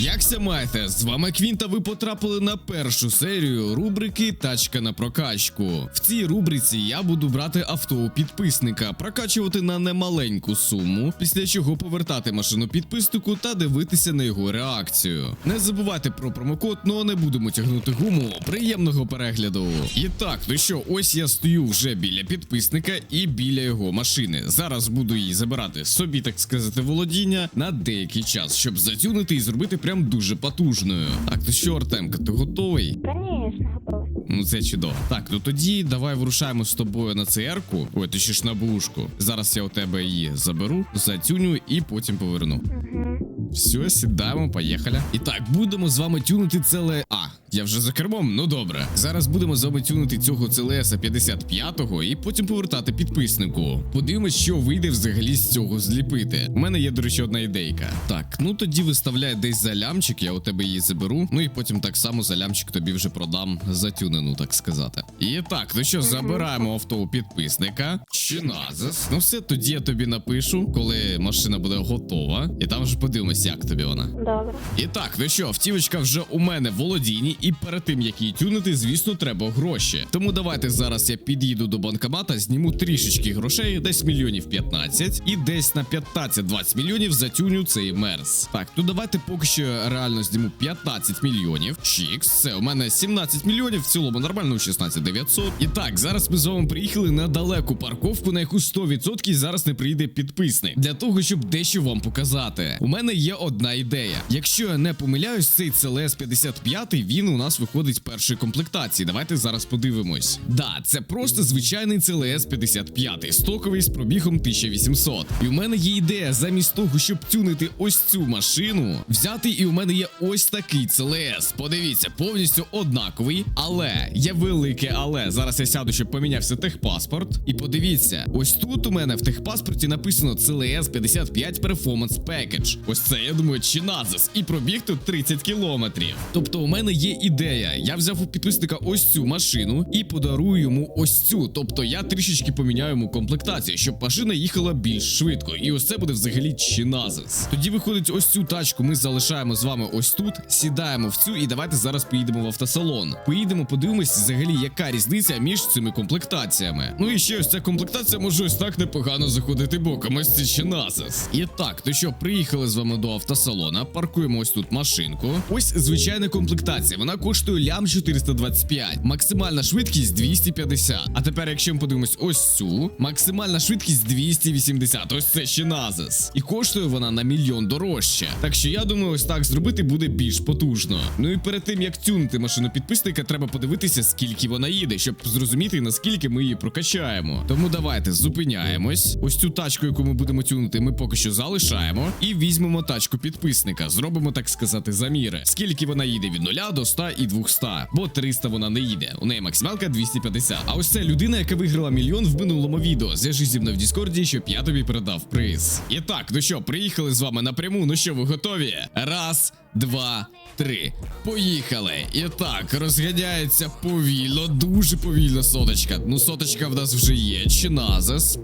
Якся маєте? З вами Квінта. Ви потрапили на першу серію рубрики Тачка на прокачку. В цій рубриці я буду брати авто у підписника, прокачувати на немаленьку суму, після чого повертати машину підписнику та дивитися на його реакцію. Не забувайте про промокод, ну а не будемо тягнути гуму. Приємного перегляду. І так, ну що, ось я стою вже біля підписника і біля його машини. Зараз буду її забирати собі, так сказати, володіння на деякий час, щоб затюнити і зробити прям дуже потужною. Так, ну що, Артемка, ти готовий? Конечно, готовий. Ну це чудово. Так, ну тоді давай вирушаємо з тобою на ЦР-ку. Ой, ти ще ж на бушку. Зараз я у тебе її заберу, затюню і потім поверну. Угу. Все, сідаємо, поїхали. І так, будемо з вами тюнити целе. А, я вже за кермом, ну добре. Зараз будемо з вами тюнити цього CLS 55-го і потім повертати підписнику. Подивимось, що вийде взагалі з цього зліпити. У мене є, до речі, одна ідейка. Так, ну тоді виставляй десь за лямчик, я у тебе її заберу. Ну і потім так само за лямчик тобі вже продам затюнену, так сказати. І так, ну що, забираємо авто у підписника. Чи назис? Ну все, тоді я тобі напишу, коли машина буде готова. І там вже подивимось, як тобі вона. Добре. І так, ну що, автівочка вже у мене в володінні, і перед тим як її тюнити, звісно, треба гроші. Тому давайте зараз я під'їду до банкомата, зніму трішечки грошей, десь мільйонів 15, і десь на 15-20 мільйонів затюню цей мерс. Так, ну давайте поки що реально зніму 15 мільйонів. Чікс, це у мене 17 мільйонів, в цілому нормально 16 900. І так, зараз ми з вами приїхали на далеку парковку, на яку 100% зараз не прийде підписник. Для того, щоб дещо вам показати. У мене є одна ідея. Якщо я не помиляюсь, цей CLS 55 він у нас виходить першої комплектації. Давайте зараз подивимось. Да, це просто звичайний CLS 55, стоковий з пробігом 1800. І у мене є ідея, замість того, щоб тюнити ось цю машину, взяти і у мене є ось такий CLS. Подивіться, повністю однаковий, але є велике але. Зараз я сяду, щоб помінявся техпаспорт. І подивіться, ось тут у мене в техпаспорті написано CLS 55 Performance Package. Ось це я думаю, чи назис. І пробіг тут 30 кілометрів. Тобто, у мене є ідея. Я взяв у підписника ось цю машину і подарую йому ось цю. Тобто я трішечки поміняю йому комплектацію, щоб машина їхала більш швидко. І ось це буде взагалі чиназис. Тоді виходить, ось цю тачку ми залишаємо з вами ось тут, сідаємо в цю, і давайте зараз поїдемо в автосалон. Поїдемо, подивимось, взагалі, яка різниця між цими комплектаціями. Ну і ще ось ця комплектація може ось так непогано заходити боком. Ось це чиназис. І так, то що, приїхали з вами до автосалона, паркуємо ось тут машинку. Ось звичайна комплектація. Вона коштує лям 425, максимальна швидкість 250. А тепер, якщо ми подивимось ось цю, максимальна швидкість 280. Ось це ще назис. І коштує вона на мільйон дорожче. Так що я думаю, ось так зробити буде більш потужно. Ну і перед тим як тюнити машину підписника, треба подивитися, скільки вона їде, щоб зрозуміти наскільки ми її прокачаємо. Тому давайте зупиняємось. Ось цю тачку, яку ми будемо тюнити, ми поки що залишаємо. І візьмемо тачку підписника. Зробимо, так сказати, заміри. Скільки вона їде від 0 до 100 і 200. Бо 300 вона не їде. У неї максималка 250. А ось це людина, яка виграла мільйон в минулому відео. Зв'яжись зі мною в Діскорді, щоб я тобі передав приз. І так, ну що, приїхали з вами напряму. Ну що, ви готові? Раз, два, три. Поїхали. І так, розганяється повільно, дуже повільно соточка. Ну, соточка в нас вже є. Чиназис.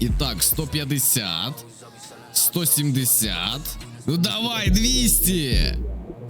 І так, 150. 170. Ну давай, 200.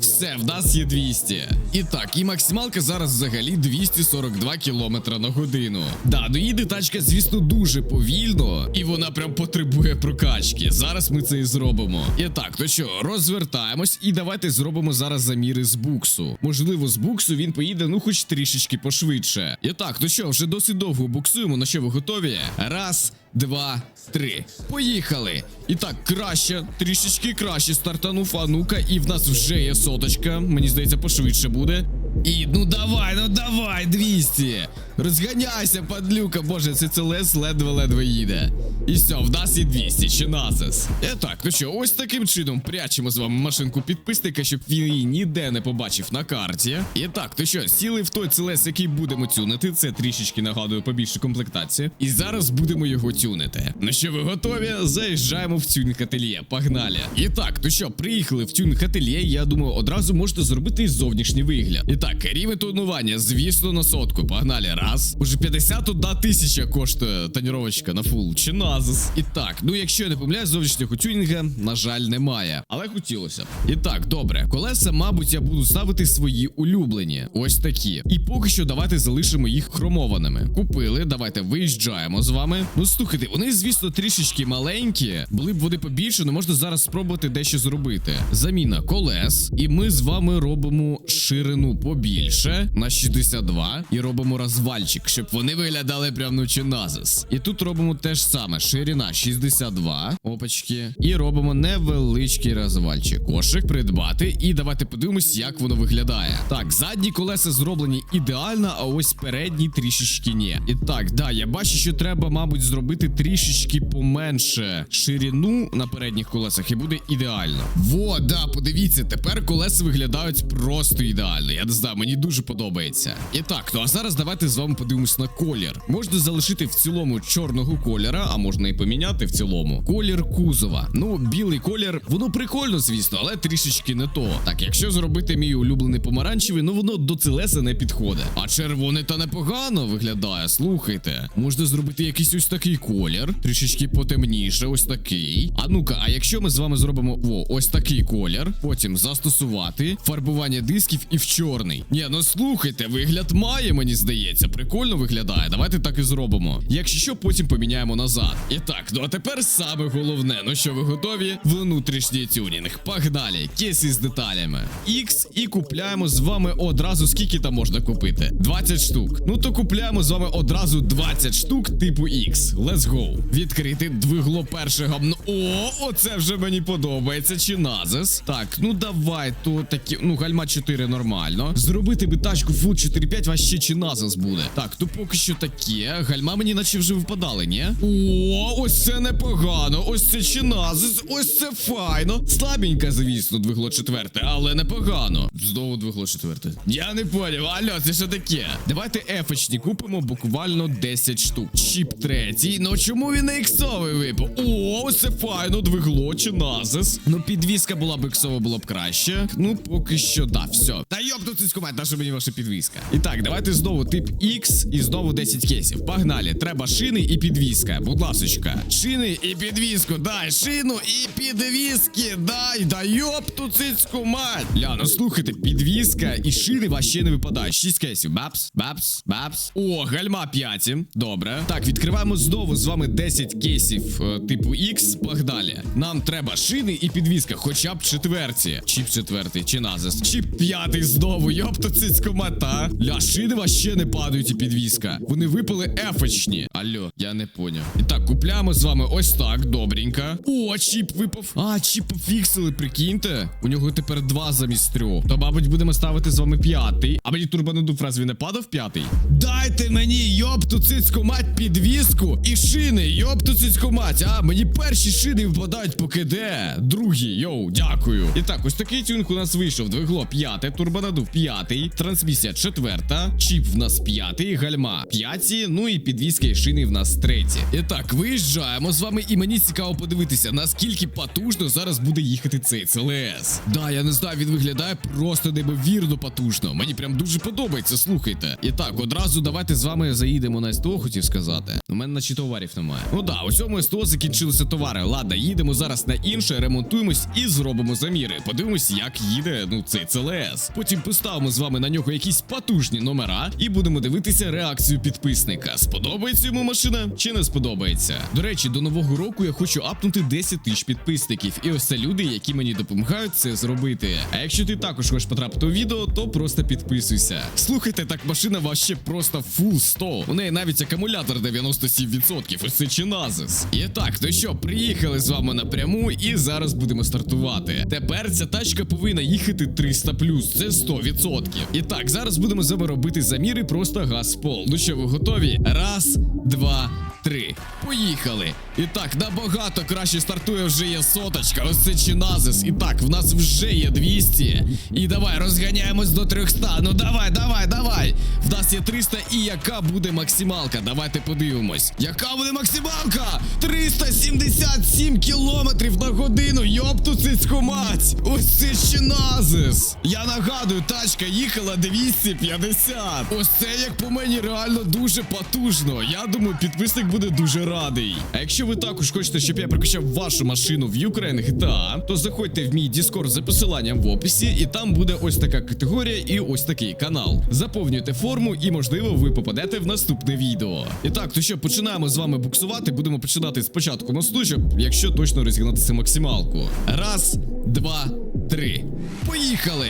Все, в нас є 200. І так, і максималка зараз взагалі 242 км на годину. Да, ну їде тачка, звісно, дуже повільно, і вона прям потребує прокачки. Зараз ми це і зробимо. І так, то що, розвертаємось, і давайте зробимо зараз заміри з буксу. Можливо, з буксу він поїде, ну хоч трішечки пошвидше. І так, то що, вже досить довго буксуємо. На що ви готові? Раз. Два, три. Поїхали. І так, краще, трішечки краще стартанув. Анука, і в нас вже є соточка. Мені здається, пошвидше буде. І ну давай, ну давай, 200. Розганяйся, падлюка. Боже, це целес ледве-ледве їде. І все, в нас є 200, чи назис. І так, ну що, ось таким чином прячемо з вами машинку підписника, щоб він її ніде не побачив на карті. І так, то що, сіли в той целес, який будемо тюнити. Це трішечки нагадує побільше комплектації. І зараз будемо його тюнити. Ну що, ви готові? Заїжджаємо в тюнінг ательє. Погнали. І так, то що, приїхали в тюнінг ательє, я думаю, одразу можете зробити і зовнішній вигляд. І так, рівень тонування, звісно, на сотку. Погнали. Раз. Уже 51 тисяча коштує тоніровочка на фул. Чи назис. І так, ну якщо я не помиляюсь, зовнішнього тюнінга, на жаль, немає. Але хотілося б. І так, добре. Колеса, мабуть, я буду ставити свої улюблені. Ось такі. І поки що давайте залишимо їх хромованими. Купили, давайте виїжджаємо з вами. Ну слухайте, вони, звісно, трішечки маленькі. Були б вони побільше, але можна зараз спробувати дещо зробити. Заміна колес. І ми з вами робимо ширину побільше на 62 і робимо розвальчик, щоб вони виглядали прям ну чи назис. І тут робимо те ж саме: ширина 62. Опачки. І робимо невеличкий розвальчик. Кошик придбати. І давайте подивимось, як воно виглядає. Так, задні колеса зроблені ідеально, а ось передні трішечки ні. І так, да, я бачу, що треба, мабуть, зробити трішечки поменше ширину на передніх колесах, і буде ідеально. Во, да, подивіться, тепер колеса виглядають просто ідеально. Я не знаю, мені дуже подобається. І так, ну а зараз давайте з вами подивимось на колір. Можна залишити в цілому чорного кольора, а можна і поміняти в цілому. Колір кузова. Ну, білий колір, воно прикольно, звісно, але трішечки не то. Так, якщо зробити мій улюблений помаранчевий, ну воно до целеса не підходить. А червоний та непогано виглядає. Слухайте, можна зробити якийсь ось такий колір, трішечки потемніше, ось такий. А ну-ка, а якщо ми з вами зробимо о, ось такий колір, потім застосувати фарбування дисків і в чорний. Ні, ну слухайте, вигляд має, мені здається. Прикольно виглядає. Давайте так і зробимо. Якщо що, потім поміняємо назад. І так, ну а тепер саме головне. Ну що, ви готові? Внутрішній тюнінг. Погнали, кейси з деталями. X і купляємо з вами одразу. Скільки там можна купити? 20 штук. Ну то купляємо з вами одразу 20 штук типу X. Let's go. Відкрити двигло перше гамно. О, оце вже мені подобається. Чи назис? Так, ну давай, то такі. Ну, гальма 4 нормально. Зробити би тачку фул 4-5, вас ще чи назис буде. Так, то поки що таке. Гальма мені наче вже випадали, ні? О, ось це непогано. Ось це чи назис. Ось це файно. Слабеньке, звісно, двигло четверте, але непогано. Знову двигло четверте. Я не поняв, алло, це що таке? Давайте ефочні купимо буквально 10 штук. Чіп третій. Ну чому він іксовий випав? О, ось це файно, двигло чи назис. Ну, підвізка була б іксова, було б краще. Ну, поки що, да, все. Та йоп, тут скумать, наша мені ваша підвізка. І так, давайте знову тип X і знову 10 кейсів. Погнали. Треба шини і підвізка. Будь ласочка. Шини і підвізку. Дай шину і підвізки. Дай, да йоп, тут цицьку мать. Ля, ну слухайте, підвізка і шини вообще не випадають. 6 кейсів. Бапс, бапс, бапс. О, гальма 5. Добре. Так, відкриваємо знову з вами 10 кейсів е, типу X. Погнали. Нам треба шини і підвізка, хоча б четверті. Чіп четвертий, чи назис. Чіп п'ятий знову. Йопта цицьку мата. Ля, шини вообще не падають і підвізка. Вони випали ефочні. Алло, я не поняв. І так, купляємо з вами ось так, добренько. О, чіп випав. А, чіп пофіксили, прикиньте. У нього тепер два замість трьох. То, мабуть, будемо ставити з вами п'ятий. А мені турбанадув разві не падав п'ятий? Дайте мені, йопту цицьку мать, підвізку і шини, йопту цицьку мать. А, мені перші шини випадають поки де. Другі, йоу, дякую. І так, ось такий тюнг у нас вийшов. Двигло п'яте, турбонадув п'ятий, трансмісія четверта, чіп в нас п'ятий, гальма п'яті, ну і підвізка і шини в нас треті. І так, виїжджаємо з вами, і мені цікаво подивитися, наскільки потужно зараз буде їхати цей ЦЛС. Да, я не знаю, він виглядає просто неймовірно потужно. Мені прям дуже подобається, слухайте. І так, одразу давайте з вами заїдемо на СТО, хотів сказати. У мене наче товарів немає. Ну да, у цьому СТО закінчилися товари. Ладно, їдемо зараз на інше, ремонтуємось і зробимо заміри. Подивимось, як їде ну цей ЦЛС. Потім поставимо з вами на нього якісь потужні номера і будемо дивитися реакцію підписника. Сподобається йому машина чи не сподобається? До речі, до нового року я хочу апнути 10 тисяч підписників. І ось це люди, які мені допомагають це зробити. А якщо ти також хочеш потрапити у відео, то просто підписуйся. Слухайте, так машина вообще просто фул 100. У неї навіть акумулятор 97%. Ось це чиназис. І так, ну що, приїхали з вами напряму, і зараз будемо стартувати. Тепер ця тачка повинна їхати 300 плюс, це 100%. І так, зараз будемо з вами робити заміри, просто газ пол. Ну що, ви готові? Раз, два, три. Поїхали. І так, набагато краще стартує вже є соточка. Ось це Чиназис. І так, в нас вже є 200. І давай розганяємось до 300. Ну давай, давай, давай. В нас є 300 і яка буде максималка? Давайте подивимось. Яка буде максималка? 377 кілометрів на годину. Йопту цицьку мать. Ось це Чиназис. Я нагадую, тачка їхала 250. Ось це як по мені реально дуже потужно. Я думаю, підписник буде дуже радий. А якщо ви також хочете, щоб я прокачав вашу машину в Ukraine GTA, то заходьте в мій Discord за посиланням в описі, і там буде ось така категорія і ось такий канал. Заповнюйте форму, і можливо ви попадете в наступне відео. І так, то що починаємо з вами буксувати. Будемо починати спочатку мосту, щоб якщо точно розігнатися максималку. Раз, два, три. Поїхали!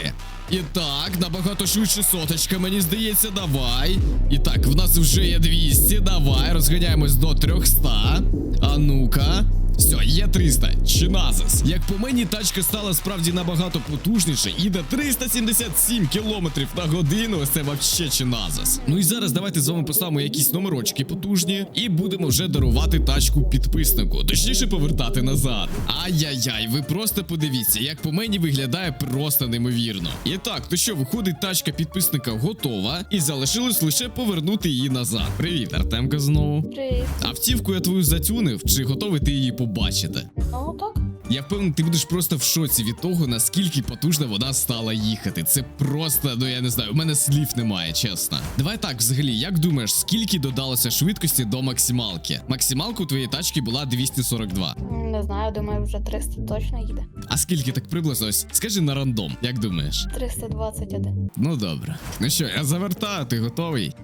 І так, набагато швидше соточка, мені здається, давай. І так, в нас вже є 200, давай, розганяємось до 300. А ну-ка. Все, є 300. Чиназис. Як по мені, тачка стала справді набагато потужніше. Іде 377 кілометрів на годину. Це вообще чиназис. Ну і зараз давайте з вами поставимо якісь номерочки потужні і будемо вже дарувати тачку підписнику. Точніше, повертати назад. Ай-яй-яй, ви просто подивіться, як по мені виглядає просто неймовірно. І так, то що, виходить, тачка підписника готова, і залишилось лише повернути її назад. Привіт, Артемка, знову. Привіт. Автівку я твою затюнив, чи готовий ти її побачити? Ну так. Я впевнений, ти будеш просто в шоці від того, наскільки потужно вона стала їхати. Це просто, ну я не знаю, у мене слів немає, чесно. Давай так, взагалі, як думаєш, скільки додалося швидкості до максималки? Максималка у твоєї тачки була 242. Не знаю, думаю, вже 300 точно їде. А скільки так приблизно? Ось, скажи на рандом, як думаєш? 321. Ну добре. Ну що, я завертаю, ти готовий?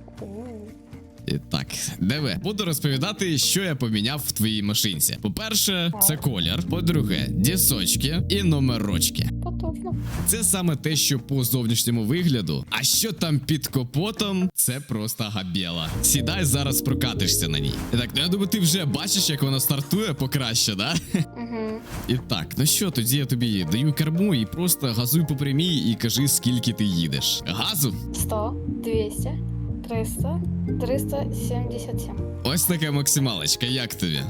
Так, диви, буду розповідати, що я поміняв в твоїй машинці. По-перше, це колір. По-друге, дісочки і номерочки. Потужно. Це саме те, що по зовнішньому вигляду. А що там під капотом, це просто габєла. Сідай зараз прокатишся на ній. І так, ну я думаю, ти вже бачиш, як вона стартує покраще, да? Угу. І так, ну що, тоді я тобі даю керму і просто газуй по прямій і кажи, скільки ти їдеш. Газу? 100, 200, 300, 377. Ось така максималочка, як тобі?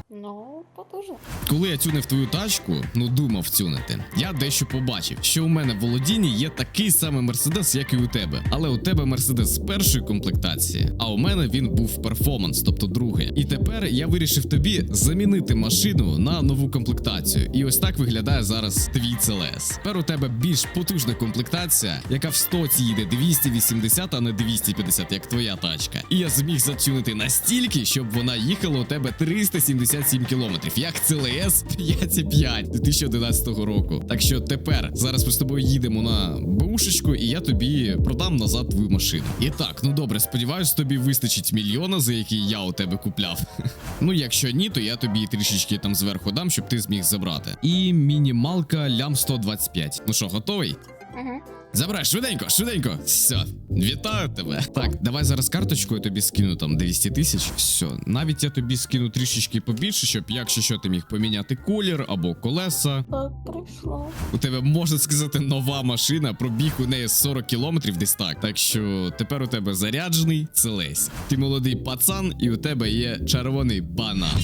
Потужно. Коли я тюнив твою тачку, ну думав тюнити, я дещо побачив, що у мене в володінні є такий самий мерседес, як і у тебе. Але у тебе мерседес першої комплектації, а у мене він був перформанс, тобто другий. І тепер я вирішив тобі замінити машину на нову комплектацію. І ось так виглядає зараз твій CLS. Тепер у тебе більш потужна комплектація, яка в 100 їде 280, а не 250, як твоя тачка. І я зміг затюнити настільки, щоб вона їхала у тебе 377 кілометрів, як CLS 5,5 2011 року. Так що тепер зараз ми з тобою їдемо на бушечку, і я тобі продам назад твою машину. І так, ну добре, сподіваюсь, тобі вистачить мільйона, за який я у тебе купляв. Ну, якщо ні, то я тобі трішечки там зверху дам, щоб ти зміг забрати. І мінімалка лям 125. Ну що, готовий? Угу. Забирай, швиденько, швиденько. Все, вітаю тебе. Так, давай зараз карточкою тобі скину там 200 тисяч. Все, навіть я тобі скину трішечки побільше, щоб якщо що ти міг поміняти колір або колеса. Так, прийшло. У тебе можна сказати нова машина, пробіг у неї 40 кілометрів десь так. Так що тепер у тебе заряджений целесь. Ти молодий пацан, і у тебе є червоний банан.